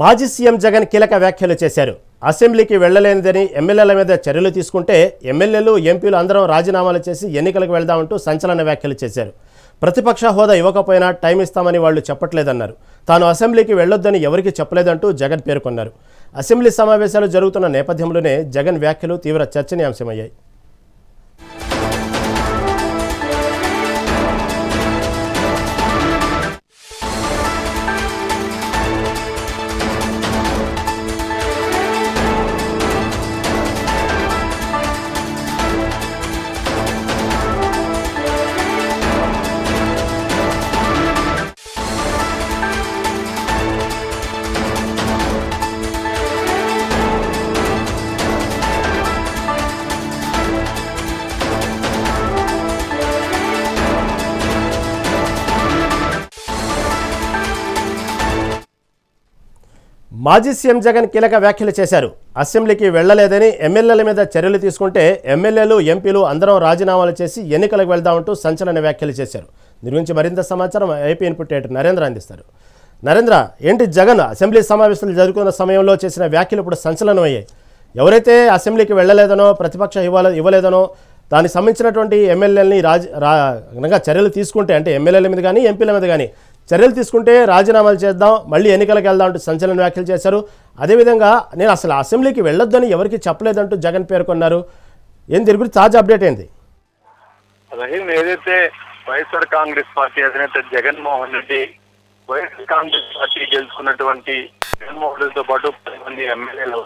మాజీ సీఎం జగన్ కీలక వ్యాఖ్యలు చేశారు. అసెంబ్లీకి వెళ్ళలేనిదని ఎమ్మెల్యేల మీద చర్యలు తీసుకుంటే ఎమ్మెల్యేలు ఎంపీలు అందరం రాజీనామాలు చేసి ఎన్నికలకు వెళ్దామంటూ సంచలన వ్యాఖ్యలు చేశారు. ప్రతిపక్ష హోదా ఇవ్వకపోయినా టైం ఇస్తామని వాళ్ళు చెప్పట్లేదన్నారు. తాను అసెంబ్లీకి వెళ్ళొద్దని ఎవరికీ చెప్పలేదంటూ జగన్ పేర్కొన్నారు. అసెంబ్లీ సమావేశాలు జరుగుతున్న నేపథ్యంలోనే జగన్ వ్యాఖ్యలు తీవ్ర చర్చనీయాంశమయ్యాయి. మాజీ సీఎం జగన్ కీలక వ్యాఖ్యలు చేశారు. అసెంబ్లీకి వెళ్ళలేదని ఎమ్మెల్యేల మీద చర్యలు తీసుకుంటే ఎమ్మెల్యేలు ఎంపీలు అందరం రాజీనామాలు చేసి ఎన్నికలకు వెళ్దామంటూ సంచలన వ్యాఖ్యలు చేశారు. దీని గురించి మరింత సమాచారం ఐపీ ఇన్పుట్ నరేంద్ర అందిస్తారు. నరేంద్ర ఏంటి జగన్ అసెంబ్లీ సమావేశాలు జరుగుతున్న సమయంలో చేసిన వ్యాఖ్యలు ఇప్పుడు సంచలనం అయ్యాయి ఎవరైతే అసెంబ్లీకి వెళ్ళలేదనో ప్రతిపక్ష ఇవ్వాల ఇవ్వలేదనో దానికి సంబంధించినటువంటి ఎమ్మెల్యేలని రాజ రా చర్యలు తీసుకుంటే అంటే ఎమ్మెల్యేల మీద కానీ ఎంపీల మీద కానీ చర్యలు తీసుకుంటే రాజీనామాలు చేద్దాం మళ్ళీ ఎన్నికలకు వెళ్దాం అంటూ సంచలన వ్యాఖ్యలు చేశారు. అదేవిధంగా నేను అసలు అసెంబ్లీకి వెళ్ళొద్దని ఎవరికి చెప్పలేదంటూ జగన్ పేర్కొన్నారు. ఏం దీని గురించి తాజా అప్డేట్ ఏంది? రహీం ఏదైతే వైఎస్ఆర్ కాంగ్రెస్ పార్టీ అధినేత జగన్మోహన్ రెడ్డి వైఎస్ఆర్ కాంగ్రెస్ పార్టీ గెలుచుకున్నటువంటి జగన్మోహన్ రెడ్డితో పాటు పది మంది ఎమ్మెల్యేలు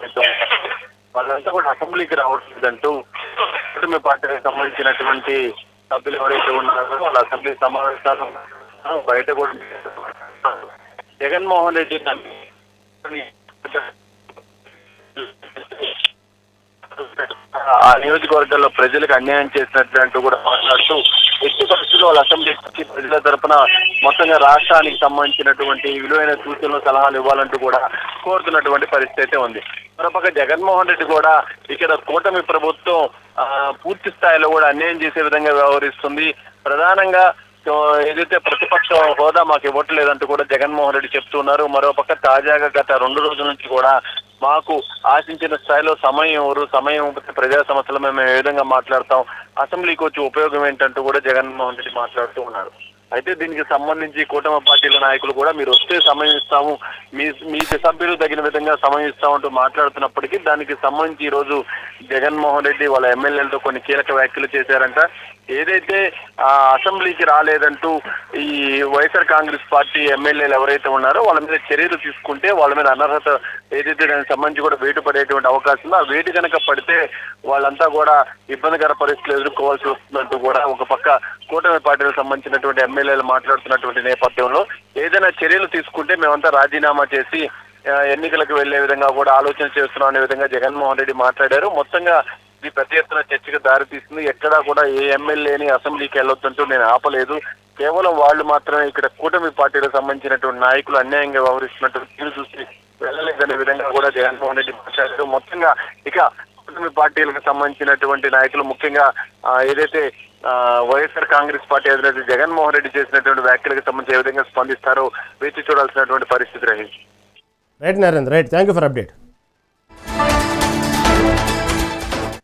వాళ్ళంతా కూడా అసెంబ్లీకి రావట్లేదంటూ కూటమి పార్టీకి సంబంధించినటువంటి సభ్యులు ఎవరైతే ఉన్నారో వాళ్ళ అసెంబ్లీ సమావేశాలు బయట కూడా జగన్మోహన్ రెడ్డి ఆ నియోజకవర్గంలో ప్రజలకు అన్యాయం చేసినట్లు అంటూ కూడా మాట్లాడుతూ ఎట్టి పరిస్థితుల్లో వాళ్ళ అసెంబ్లీ ప్రజల తరపున మొత్తంగా రాష్ట్రానికి సంబంధించినటువంటి విలువైన సూచనలు సలహాలు ఇవ్వాలంటూ కూడా కోరుతున్నటువంటి పరిస్థితి అయితే ఉంది. మరోపక్క జగన్మోహన్ రెడ్డి కూడా ఇక్కడ కూటమి ప్రభుత్వం పూర్తి స్థాయిలో కూడా అన్యాయం చేసే విధంగా వ్యవహరిస్తుంది. ప్రధానంగా ఏదైతే ప్రతిపక్ష హోదా మాకు ఇవ్వట్లేదంటూ కూడా జగన్మోహన్ రెడ్డి చెప్తున్నారు మరోపక్క తాజాగా గత రెండు రోజుల నుంచి కూడా మాకు ఆశించిన స్థాయిలో సమయం ఎవరు సమయం ప్రజా సమస్యలు మేము ఏ విధంగా మాట్లాడతాం అసెంబ్లీకి వచ్చి ఉపయోగం ఏంటంటూ కూడా జగన్మోహన్ రెడ్డి మాట్లాడుతూ ఉన్నారు. అయితే దీనికి సంబంధించి కూటమి పార్టీల నాయకులు కూడా మీరు వస్తే సమయం ఇస్తాము మీ మీ సభ్యులు తగిన విధంగా సమయం ఇస్తామంటూ మాట్లాడుతున్నప్పటికీ దానికి సంబంధించి ఈ రోజు జగన్మోహన్ రెడ్డి వాళ్ళ ఎమ్మెల్యేలతో కొన్ని కీలక వ్యాఖ్యలు చేశారంట. ఏదైతే ఆ అసెంబ్లీకి రాలేదంటూ ఈ వైఎస్ఆర్ కాంగ్రెస్ పార్టీ ఎమ్మెల్యేలు ఎవరైతే ఉన్నారో వాళ్ళ మీద చర్యలు తీసుకుంటే వాళ్ళ మీద అనర్హత ఏదైతే దానికి సంబంధించి కూడా వేటు పడేటువంటి అవకాశం ఉందో. ఆ వేటు కనుక పడితే వాళ్ళంతా కూడా ఇబ్బందికర పరిస్థితులు ఎదుర్కోవాల్సి వస్తుందంటూ కూడా ఒక పక్క కూటమి పార్టీలకు సంబంధించినటువంటి ఎమ్మెల్యేలు మాట్లాడుతున్నటువంటి నేపథ్యంలో ఏదైనా చర్యలు తీసుకుంటే మేమంతా రాజీనామా చేసి ఎన్నికలకు వెళ్ళే విధంగా కూడా ఆలోచన చేస్తున్నాం అనే విధంగా జగన్మోహన్ రెడ్డి మాట్లాడారు. మొత్తంగా ఇది పెద్ద ఎత్తున చర్చకు తీసింది ఎక్కడా కూడా ఏ ఎమ్మెల్యేని అసెంబ్లీకి వెళ్ళొద్దంటూ నేను ఆపలేదు. కేవలం వాళ్ళు మాత్రమే ఇక్కడ కూటమి పార్టీలకు సంబంధించినటువంటి నాయకులు అన్యాయంగా వ్యవహరిస్తున్నట్టు తీరు చూసి వెళ్ళలేదనే విధంగా కూడా జగన్మోహన్ రెడ్డి మాట్లాడారు. మొత్తంగా ఇక కూటమి పార్టీలకు సంబంధించినటువంటి నాయకులు ముఖ్యంగా ఏదైతే వైఎస్ఆర్ కాంగ్రెస్ పార్టీ అధినేత జగన్మోహన్ రెడ్డి చేసినటువంటి వ్యాఖ్యలకు సంబంధించి ఏ విధంగా స్పందిస్తారో వేచి చూడాల్సినటువంటి పరిస్థితి రహించి right Narendra right. Thank you for update.